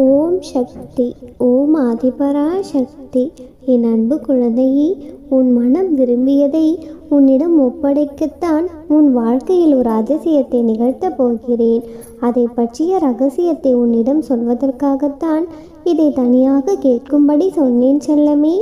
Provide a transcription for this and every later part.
ஓம் சக்தி ஓம் ஆதிபரா சக்தி என் அன்பு குழந்தையே உன் மனம் விரும்பியதை உன்னிடம் ஒப்படைக்கத்தான் உன் வாழ்க்கையில் ஒரு அதிசயத்தை நிகழ்த்தப் போகிறேன். அதை பற்றிய ரகசியத்தை உன்னிடம் சொல்வதற்காகத்தான் இதை தனியாக கேட்கும்படி சொன்னேன் செல்லமே.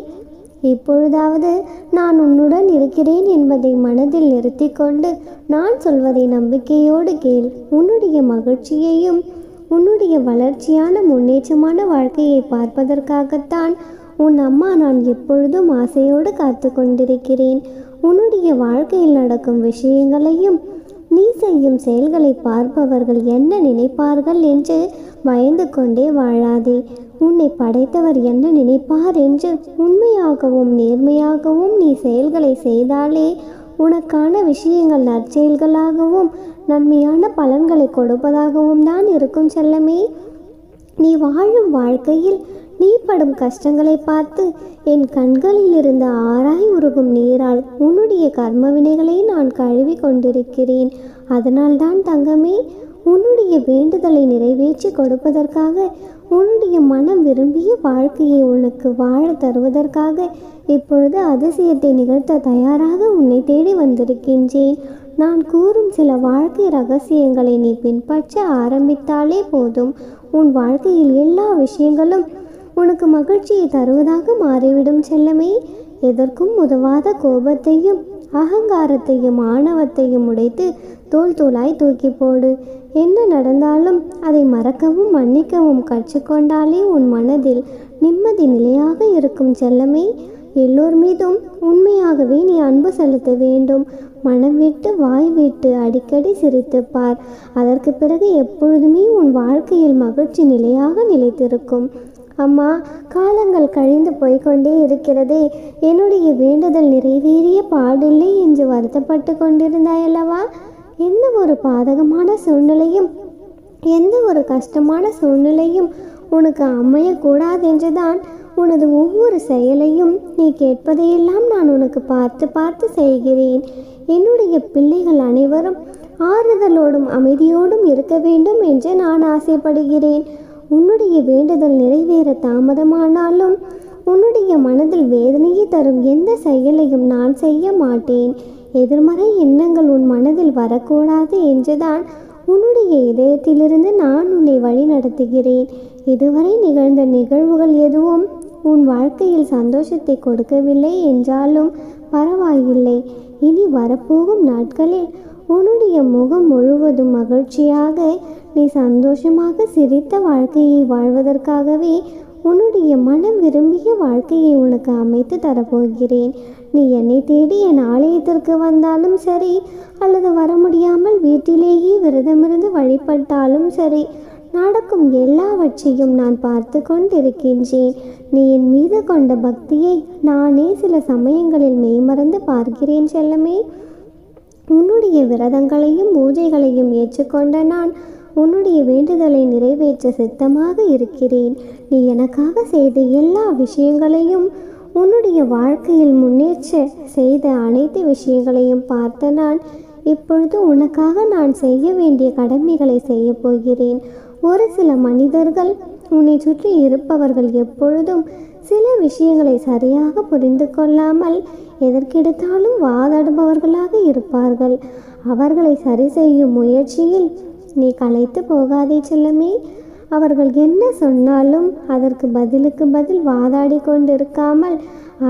இப்பொழுதாவது நான் உன்னுடன் இருக்கிறேன் என்பதை மனதில் நிறுத்தி கொண்டு நான் சொல்வதை நம்பிக்கையோடு கேள். உன்னுடைய மகிழ்ச்சியையும் உன்னுடைய வளர்ச்சியான முன்னேற்றமான வாழ்க்கையை பார்ப்பதற்காகத்தான் உன் அம்மா நான் எப்பொழுதும் ஆசையோடு காத்து கொண்டிருக்கிறேன். உன்னுடைய வாழ்க்கையில் நடக்கும் விஷயங்களையும் நீ செய்யும் செயல்களை பார்ப்பவர்கள் என்ன நினைப்பார்கள் என்று பயந்து கொண்டே வாழாதே. உன்னை படைத்தவர் என்ன நினைப்பார் என்று உண்மையாகவும் நேர்மையாகவும் நீ செயல்களை செய்தாலே உனக்கான விஷயங்கள் நற்செயல்களாகவும் நன்மையான பலன்களை கொடுப்பதாகவும் தான் இருக்கும் செல்லமே. நீ வாழும் வாழ்க்கையில் நீ படும் கஷ்டங்களை பார்த்து என் கண்களில் இருந்த ஆராய் உருகும் நீரால் உன்னுடைய கர்ம வினைகளை நான் கழுவி கொண்டிருக்கிறேன். அதனால்தான் தங்கமே உன்னுடைய வேண்டுதலை நிறைவேற்றி கொடுப்பதற்காக உன்னுடைய மனம் விரும்பிய வாழ்க்கையை உனக்கு வாழ தருவதற்காக இப்பொழுது அதிசயத்தை நிகழ்த்த தயாராக உன்னை தேடி வந்திருக்கின்றேன். நான் கூறும் சில வாழ்க்கை ரகசியங்களை நீ பின்பற்ற ஆரம்பித்தாலே போதும். உன் வாழ்க்கையில் எல்லா விஷயங்களும் உனக்கு மகிழ்ச்சியை தருவதாக மாறிவிடும் செல்லமே. எதற்கும் உதவாத கோபத்தையும் அகங்காரத்தையும் ஆணவத்தையும் உடைத்து தோல் தோலாய் தூக்கி போடு. என்ன நடந்தாலும் அதை மறக்கவும் மன்னிக்கவும் கற்றுக்கொண்டாலே உன் மனதில் நிம்மதி நிலையாக இருக்கும் செல்லமே. எல்லோர் மீதும் உண்மையாகவே நீ அன்பு செலுத்த வேண்டும். மனம் விட்டு வாய் விட்டு அடிக்கடி சிரித்து பார் அதற்கு பிறகு எப்பொழுதுமே உன் வாழ்க்கையில் மகிழ்ச்சி நிலையாக நிலைத்திருக்கும். அம்மா காலங்கள் கழிந்து போய்கொண்டே இருக்கிறதே. என்னுடைய வேண்டுதல் நிறைவேறிய பாடில்லை என்று வருத்தப்பட்டு கொண்டிருந்தாயல்லவா? எந்த ஒரு பாதகமான சூழ்நிலையும் எந்த ஒரு கஷ்டமான சூழ்நிலையும் உனக்கு அமையக்கூடாதென்றுதான் உனது ஒவ்வொரு செயலையும் நீ கேட்பதையெல்லாம் நான் உனக்கு பார்த்து பார்த்து செய்கிறேன். என்னுடைய பிள்ளைகள் அனைவரும் ஆறுதலோடும் அமைதியோடும் இருக்க வேண்டும் என்று நான் ஆசைப்படுகிறேன். உன்னுடைய வேண்டுதல் நிறைவேற தாமதமானாலும் உன்னுடைய மனதில் வேதனையை தரும் எந்த செயலையும் நான் செய்ய மாட்டேன். எதிர்மறை எண்ணங்கள் உன் மனதில் வரக்கூடாது என்றுதான் உன்னுடைய இதயத்திலிருந்து நான் உன்னை வழி நடத்துகிறேன் இதுவரை நிகழ்ந்த நிகழ்வுகள் எதுவும் உன் வாழ்க்கையில் சந்தோஷத்தை கொடுக்கவில்லை என்றாலும் பரவாயில்லை. இனி வரப்போகும் நாட்களில் உன்னுடைய முகம் முழுவதும் மகிழ்ச்சியாக நீ சந்தோஷமாக சிரித்த வாழ்க்கையை வாழ்வதற்காகவே உன்னுடைய மனம் விரும்பிய வாழ்க்கையை உனக்கு அமைத்து தரப்போகிறேன். நீ என்னை தேடி என் ஆலயத்திற்கு வந்தாலும் சரி அல்லது வர முடியாமல் வீட்டிலேயே விரதமிருந்து வழிபட்டாலும் சரி நடக்கும் எல்லாவற்றையும் நான் பார்த்து கொண்டிருக்கின்றேன். நீ என் மீது கொண்ட பக்தியை நானே சில சமயங்களில் மெய்மறந்து பார்க்கிறேன் செல்லமே. உன்னுடைய விரதங்களையும் பூஜைகளையும் ஏற்றுக்கொண்ட நான் உன்னுடைய வேண்டுதலை நிறைவேற்ற சித்தமாக இருக்கிறேன். நீ எனக்காக செய்த எல்லா விஷயங்களையும் உன்னுடைய வாழ்க்கையில் முன்னேற்ற செய்த அனைத்து விஷயங்களையும் பார்த்த நான் இப்பொழுது உனக்காக நான் செய்ய வேண்டிய கடமைகளை செய்ய போகிறேன். ஒரு சில மனிதர்கள் உன்னை சுற்றி இருப்பவர்கள் எப்பொழுதும் சில விஷயங்களை சரியாக புரிந்து கொள்ளாமல் எதற்கெடுத்தாலும் வாதாடுபவர்களாக இருப்பார்கள். அவர்களை சரி செய்யும் முயற்சியில் நீ களைத்து போகாதே செல்லமே. அவர்கள் என்ன சொன்னாலும் அதற்கு பதிலுக்கு பதில் வாதாடி கொண்டிருக்காமல்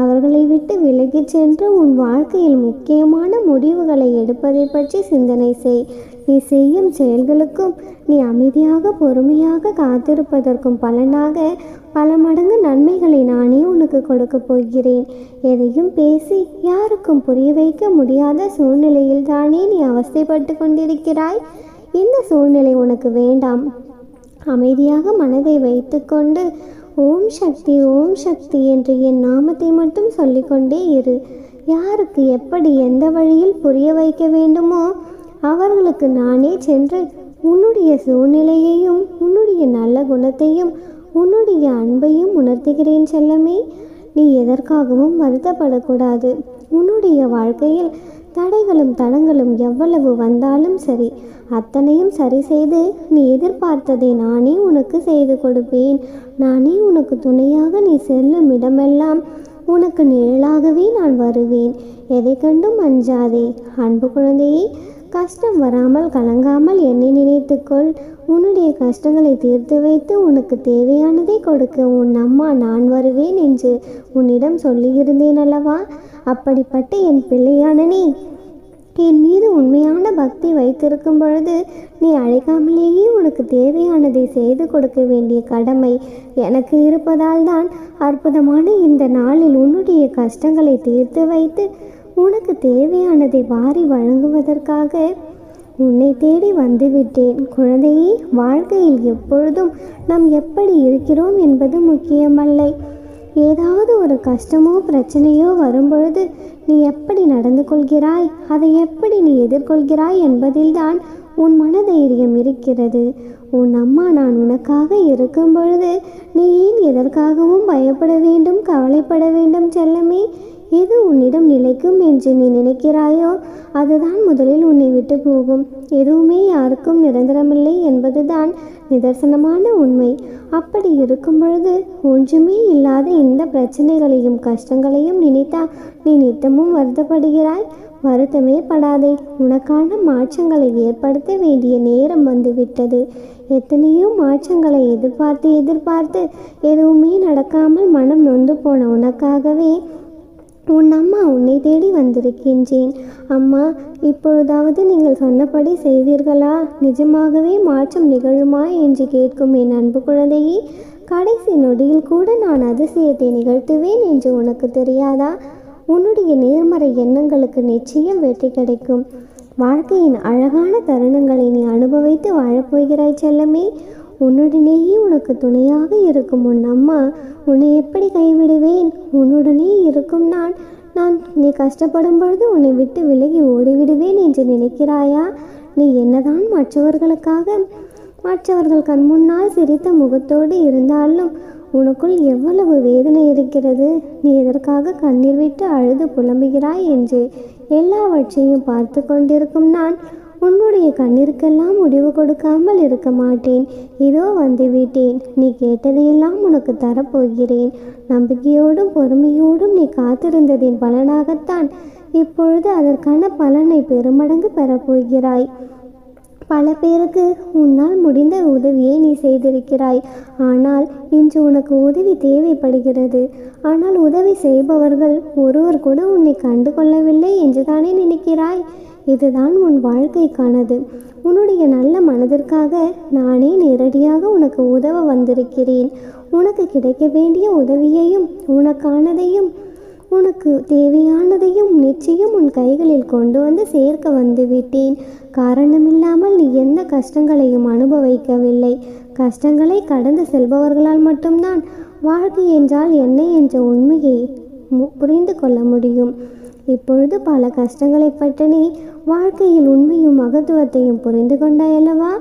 அவர்களை விட்டு விலகிச் சென்று உன் வாழ்க்கையில் முக்கியமான முடிவுகளை எடுப்பதை பற்றி சிந்தனை செய். நீ செய்யும் செயல்களுக்கும் நீ அமைதியாக பொறுமையாக காத்திருப்பதற்கும் பலனாக பல மடங்கு நன்மைகளை நானே உனக்கு கொடுக்க போகிறேன். எதையும் பேசி யாருக்கும் புரிய வைக்க முடியாத சூழ்நிலையில் தானே நீ அவஸ்தைப்பட்டு கொண்டிருக்கிறாய்? இந்த சூழ்நிலை உனக்கு வேண்டாம்? அமைதியாக மனதை வைத்துக்கொண்டு ஓம் சக்தி ஓம் சக்தி என்று என் நாமத்தை மட்டும் சொல்லிக்கொண்டே இரு. யாருக்கு எப்படி எந்த வழியில் புரிய வைக்க வேண்டுமோ அவர்களுக்கு நானே சென்று உன்னுடைய சூழ்நிலையையும் உன்னுடைய நல்ல குணத்தையும் உன்னுடைய அன்பையும் உணர்த்துகிறேன் செல்லமே. நீ எதற்காகவும் வருத்தப்படக்கூடாது. உன்னுடைய வாழ்க்கையில் தடைகளும் தடங்களும் எவ்வளவு வந்தாலும் சரி அத்தனையும் சரி செய்து நீ எதிர்பார்த்ததை நானே உனக்கு செய்து கொடுப்பேன். நானே உனக்கு துணையாக நீ செல்லும் இடமெல்லாம் உனக்கு நிழலாகவே நான் வருவேன். எதை கண்டும் அஞ்சாதே. அன்பு குழந்தையே கஷ்டம் வராமல் கலங்காமல் என்னை நினைத்துக்கொள். உன்னுடைய கஷ்டங்களை தீர்த்து வைத்து உனக்கு தேவையானதை கொடுக்க உன் அம்மா நான் வருவேன் என்று உன்னிடம் சொல்லியிருந்தேன் அல்லவா? அப்படிப்பட்ட என் பிள்ளையான நீ என் மீது உண்மையான பக்தி வைத்திருக்கும் பொழுது நீ அழைக்காமலேயே உனக்கு தேவையானதை செய்து கொடுக்க வேண்டிய கடமை எனக்கு இருப்பதால் தான் அற்புதமான இந்த நாளில் உன்னுடைய கஷ்டங்களை தீர்த்து வைத்து உனக்கு தேவையானதை வாரி வழங்குவதற்காக உன்னை தேடி வந்துவிட்டேன். குழந்தையே வாழ்க்கையில் எப்பொழுதும் நாம் எப்படி இருக்கிறோம் என்பது முக்கியமல்ல. ஏதாவது ஒரு கஷ்டமோ பிரச்சனையோ வரும்பொழுது நீ எப்படி நடந்து கொள்கிறாய்? அதை எப்படி நீ எதிர்கொள்கிறாய் என்பதில்தான் உன் மனதைரியம் இருக்கிறது. உன் அம்மா நான் உனக்காக இருக்கும் பொழுது நீ ஏன் எதற்காகவும் பயப்பட வேண்டும் கவலைப்பட வேண்டும் செல்லமே? எது உன்னிடம் நிலைக்கும் என்று நீ நினைக்கிறாயோ அதுதான் முதலில் உன்னை விட்டு போகும். எதுவுமே யாருக்கும் நிரந்தரமில்லை என்பதுதான் நிதர்சனமான உண்மை. அப்படி இருக்கும் பொழுது ஒன்றுமே இல்லாத இந்த பிரச்சனைகளையும் கஷ்டங்களையும் நினைத்தால் நீ நித்தமும் வருத்தப்படுகிறாய். வருத்தமே படாதே உனக்கான மாற்றங்களை ஏற்படுத்த வேண்டிய நேரம் வந்துவிட்டது. எத்தனையோ மாற்றங்களை எதிர்பார்த்து எதிர்பார்த்து எதுவுமே நடக்காமல் மனம் நொந்து போன உனக்காகவே உன் அம்மா உன்னை தேடி வந்திருக்கின்றேன். அம்மா இப்பொழுதாவது நீங்கள் சொன்னபடி செய்வீர்களா நிஜமாகவே மாற்றம் நிகழுமா என்று கேட்கும் என் அன்பு குழந்தையே கடைசி நொடியில் கூட நான் அதிசயத்தை நிகழ்த்துவேன் என்று உனக்கு தெரியாதா? உன்னுடைய நேர்மறை எண்ணங்களுக்கு நிச்சயம் வெற்றி கிடைக்கும். வாழ்க்கையின் அழகான தருணங்களை நீ அனுபவித்து வாழப்போகிறாய் செல்லமே. உன்னுடனேயே உனக்கு துணையாக இருக்கும் உன் அம்மா உன்னை எப்படி கைவிடுவேன்? உன்னுடனே இருக்கும் நான். நான் நீ கஷ்டப்படும் பொழுது உன்னை விட்டு விலகி ஓடிவிடுவேன் என்று நினைக்கிறாயா? நீ என்னதான் மற்றவர்களுக்காக மற்றவர்கள் கண் முன்னால் சிரித்த முகத்தோடு இருந்தாலும் உனக்குள் எவ்வளவு வேதனை இருக்கிறது? நீ எதற்காக கண்ணீர் விட்டு அழுது புலம்புகிறாய் என்று எல்லாவற்றையும் பார்த்து கொண்டிருக்கும் நான். உன்னுடைய கண்ணிற்கெல்லாம் முடிவு கொடுக்காமல் இருக்க மாட்டேன். இதோ வந்துவிட்டேன் நீ கேட்டதையெல்லாம் உனக்கு தரப்போகிறேன். நம்பிக்கையோடும் பொறுமையோடும் நீ காத்திருந்ததின் பலனாகத்தான் இப்பொழுது அதற்கான பலனை பெருமடங்கு பெறப்போகிறாய். பல பேருக்கு உன்னால் முடிந்த உதவியை நீ செய்திருக்கிறாய். ஆனால் இன்று உனக்கு உதவி தேவைப்படுகிறது. ஆனால் உதவி செய்பவர்கள் ஒருவர் கூட உன்னை கண்டு கொள்ளவில்லை என்று தானே நினைக்கிறாய்? இதுதான் உன் வாழ்க்கைக்கானது. உன்னுடைய நல்ல மனதிற்காக நானே நேரடியாக உனக்கு உதவ வந்திருக்கிறேன். உனக்கு கிடைக்க வேண்டிய உதவியையும் உனக்கானதையும் உனக்கு தேவையானதையும் நிச்சயம் உன் கைகளில் கொண்டு வந்து சேர்க்க வந்துவிட்டேன் காரணமில்லாமல் நீ எந்த கஷ்டங்களையும் அனுபவிக்கவில்லை. கஷ்டங்களை கடந்து செல்பவர்களால் மட்டும்தான் வாழ்க்கை என்றால் என்ன என்ற உண்மையை மு- புரிந்து கொள்ள முடியும். இப்பொழுது பல கஷ்டங்களை பற்றி நீ வாழ்க்கையில் உண்மையும் மகத்துவத்தையும் புரிந்து கொண்டாய் அல்லவா?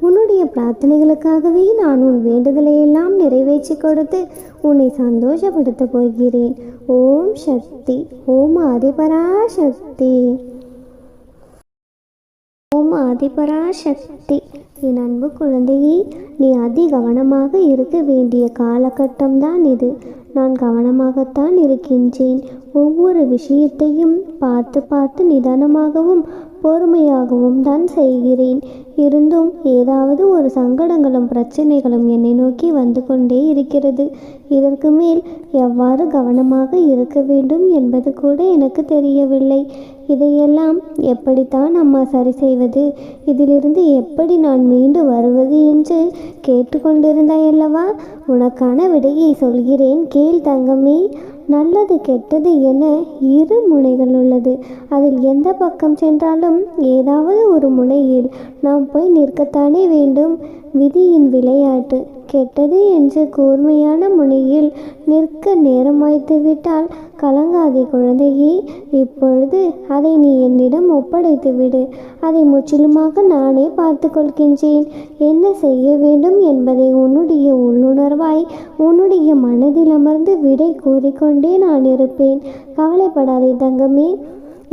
உன்னுடைய பிரார்த்தனைகளுக்காகவே நான் உன் வேண்டுதலை எல்லாம் நிறைவேற்றி கொடுத்து உன்னை சந்தோஷப்படுத்த போகிறேன். ஓம் சக்தி. ஓம் ஆதிபரா சக்தி ஓம் ஆதிபரா சக்தி என் அன்பு குழந்தையே நீ அதி கவனமாக இருக்க வேண்டிய காலகட்டம்தான் இது. நான் கவனமாகத்தான் இருக்கின்றேன். ஒவ்வொரு விஷயத்தையும் பார்த்து பார்த்து நிதானமாகவும் பொறுமையாகவும் தான் செய்கிறேன். இருந்தும் ஏதாவது ஒரு சங்கடங்களும் பிரச்சனைகளும் என்னை நோக்கி வந்து கொண்டே இருக்கிறது. இதற்கு மேல் எவ்வாறு கவனமாக இருக்க வேண்டும் என்பது கூட எனக்கு தெரியவில்லை. இதையெல்லாம் எப்படித்தான் அம்மா சரி செய்வது? இதிலிருந்து எப்படி நான் மீண்டு வருவது என்று கேட்டுக்கொண்டிருந்தாய் அல்லவா? உனக்கான விடையை சொல்கிறேன். கேள் தங்கமே. நல்லது கெட்டது என இரு முனைகள் உள்ளது. அதில் எந்த பக்கம் சென்றாலும் ஏதாவது ஒரு முனையில் நாம் போய் நிற்கத்தானே வேண்டும். விதியின் விளையாட்டு. கெட்டது என்று கூர்மையான முனையில் நிற்க நேரமாய்த்து விட்டால் கலங்காதே குழந்தையே இப்பொழுது அதை நீ என்னிடம் ஒப்படைத்து விடு. அதை முற்றிலுமாக நானே பார்த்து கொள்கின்றேன். என்ன செய்ய வேண்டும் என்பதை உன்னுடைய உள்ளுணர்வாய் உன்னுடைய மனதில் அமர்ந்து விடை கூறிக்கொண்டே நான் இருப்பேன். கவலைப்படாதே தங்கமே.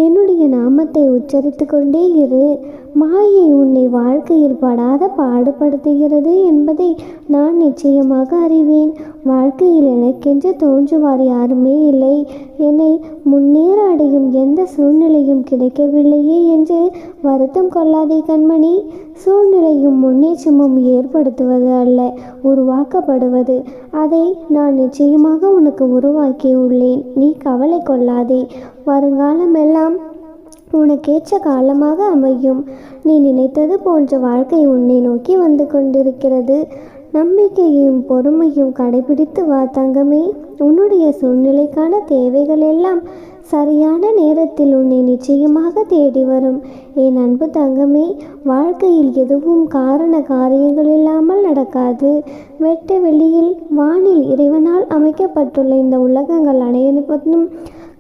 என்னுடைய நாமத்தை உச்சரித்து கொண்டே இரு. மாயை உன்னை வாழ்க்கையில் படாத பாடுபடுத்துகிறது என்பதை நான் நிச்சயமாக அறிவேன். வாழ்க்கையில் எனக்கென்று தோன்றுவார் யாருமே இல்லை. என்னை முன்னேற எந்த சூழ்நிலையும் கிடைக்கவில்லையே என்று வருத்தம் கொள்ளாதே கண்மணி. சூழ்நிலையும் முன்னேற்றமும் ஏற்படுத்துவது அல்ல உருவாக்கப்படுவது. அதை நான் நிச்சயமாக உனக்கு உருவாக்கி உள்ளேன் நீ கவலை கொள்ளாதே. வருங்காலமெல்லாம் உனக்கேற்ற காலமாக அமையும். நீ நினைத்தது போன்ற வாழ்க்கை உன்னை நோக்கி வந்து கொண்டிருக்கிறது. நம்பிக்கையும் பொறுமையும் கடைபிடித்து வா தங்கமே. உன்னுடைய சூழ்நிலைக்கான தேவைகள் எல்லாம் சரியான நேரத்தில் உன்னை நிச்சயமாக தேடி வரும். என் அன்பு தங்கமே வாழ்க்கையில் எதுவும் காரண காரியங்கள் இல்லாமல் நடக்காது. வெட்ட வெளியில் வானில் இறைவனால் அமைக்கப்பட்டுள்ள இந்த உலகங்கள் அனைவரும்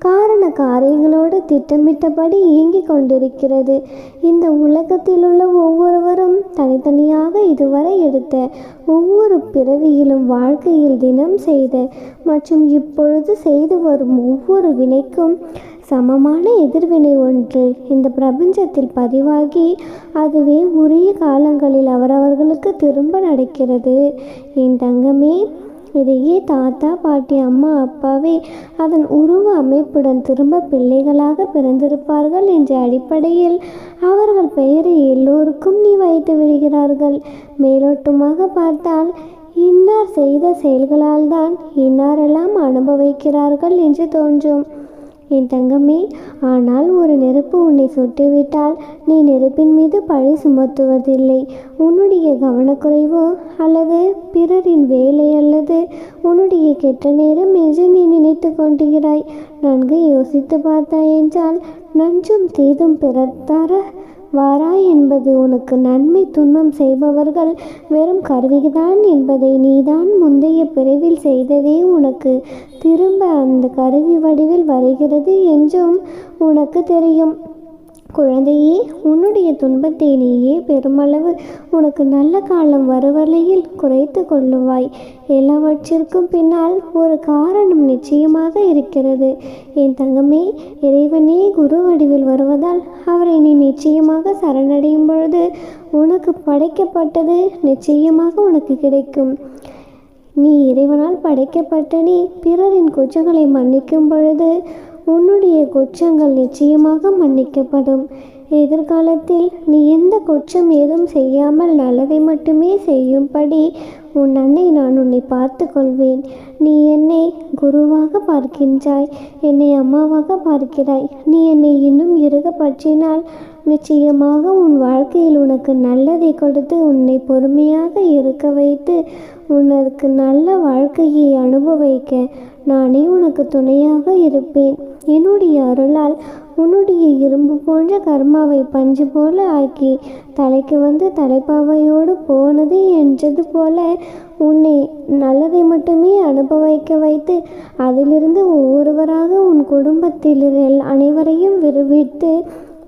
காரண காரியங்களோடு திட்டமிட்டபடி இயங்கிக் கொண்டிருக்கிறது. இந்த உலகத்தில் உள்ள ஒவ்வொருவரும் தனித்தனியாக இதுவரை எடுத்த ஒவ்வொரு பிறவியிலும் வாழ்க்கையில் தினம் செய்த மற்றும் இப்பொழுது செய்து வரும் ஒவ்வொரு வினைக்கும் சமமான எதிர்வினை ஒன்று இந்த பிரபஞ்சத்தில் பதிவாகி அதுவே உரிய காலங்களில் அவரவர்களுக்கு திரும்ப நடக்கிறது. என் தங்கமே இதையே தாத்தா பாட்டி அம்மா அப்பாவே அதன் உருவ அமைப்புடன் திரும்ப பிள்ளைகளாக பிறந்திருப்பார்கள் என்ற அடிப்படையில் அவர்கள் பெயரை எல்லோருக்கும் நீ வைத்து விடுகிறார்கள். மேலோட்டமாக பார்த்தால் இன்னார் செய்த செயல்களால் தான் இன்னாரெல்லாம் அனுபவிக்கிறார்கள் என்று தோன்றும். என் தங்கமே ஆனால் ஒரு நெருப்பு உன்னை சுட்டுவிட்டால் நீ நெருப்பின் மீது பழி சுமத்துவதில்லை. உன்னுடைய கவனக்குறைவோ அல்லது பிறரின் வேலை அல்லது உன்னுடைய கெட்ட நேரம் என்று நீ நினைத்து கொண்டிருக்கிறாய். நன்கு யோசித்து பார்த்தாய் என்றால் நஞ்சும் தீதும் பிறர் தர வாராய் என்பது உனக்கு நன்மை துன்பம் செய்பவர்கள் வெறும் கருவிதான் என்பதை நீதான் முந்தைய பிறவில் செய்ததே உனக்கு. திரும்ப அந்த கருவி வடிவில் வருகிறது என்றும் உனக்கு தெரியும். குழந்தையே உன்னுடைய துன்பத்தை நீயே பெருமளவு உனக்கு நல்ல காலம் வருவரையில் குறைத்து கொள்ளுவாய். எல்லாவற்றிற்கும் பின்னால் ஒரு காரணம் நிச்சயமாக இருக்கிறது. என் தங்கமே இறைவனே குரு வடிவில் வருவதால் அவரை நீ நிச்சயமாக சரணடையும் பொழுது உனக்கு படைக்கப்பட்டது நிச்சயமாக உனக்கு கிடைக்கும். நீ இறைவனால் படைக்கப்பட்ட நீ பிறரின் குற்றங்களை மன்னிக்கும் பொழுது உன்னுடைய குற்றங்கள் நிச்சயமாக மன்னிக்கப்படும். எதிர்காலத்தில் நீ எந்த குற்றம் ஏதும் செய்யாமல் நல்லதை மட்டுமே செய்யும்படி உன் அன்னை நான் உன்னை பார்த்து கொள்வேன் நீ என்னை குருவாக பார்க்கின்றாய் என்னை அம்மாவாக பார்க்கிறாய். நீ என்னை இன்னும் இறுக பற்றினால் நிச்சயமாக உன் வாழ்க்கையில் உனக்கு நல்லதை கொடுத்து உன்னை பொறுமையாக இருக்க வைத்து உனக்கு நல்ல வாழ்க்கையை அனுபவிக்க நானே உனக்கு துணையாக இருப்பேன். என்னுடைய அருளால் உன்னுடைய இரும்பு போன்ற கர்மாவை பஞ்சு போல ஆக்கி தலைக்கு வந்து தலைப்பாவையோடு போனது என்றது போல உன்னை நல்லதை மட்டுமே அனுபவிக்க வைத்து அதிலிருந்து ஒவ்வொருவராக உன் குடும்பத்தில் அனைவரையும் விரும்பித்து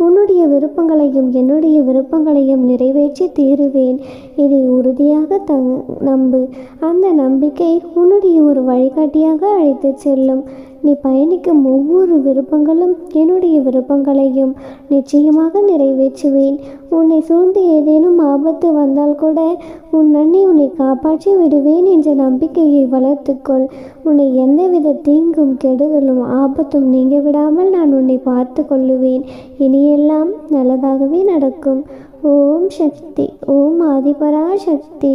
உன்னுடைய விருப்பங்களையும் என்னுடைய விருப்பங்களையும் நிறைவேற்றி தீருவேன். இதை உறுதியாக தங் நம்பு. அந்த நம்பிக்கை உன்னுடைய ஒரு வழிகாட்டியாக அழைத்து செல்லும். நீ பயணிக்கும் ஒவ்வொரு விருப்பங்களும் என்னுடைய விருப்பங்களையும் நிச்சயமாக நிறைவேற்றுவேன். உன்னை சூழ்ந்து ஏதேனும் ஆபத்து வந்தால் கூட உன் அன்னை உன்னை காப்பாற்றி விடுவேன் என்ற நம்பிக்கையை வளர்த்துக்கொள். உன்னை எந்தவித தீங்கும் கெடுதலும் ஆபத்தும் நீங்க விடாமல் நான் உன்னை பார்த்து கொள்ளுவேன் இனியெல்லாம் நல்லதாகவே நடக்கும். ஓம் சக்தி ஓம் ஆதிபரா சக்தி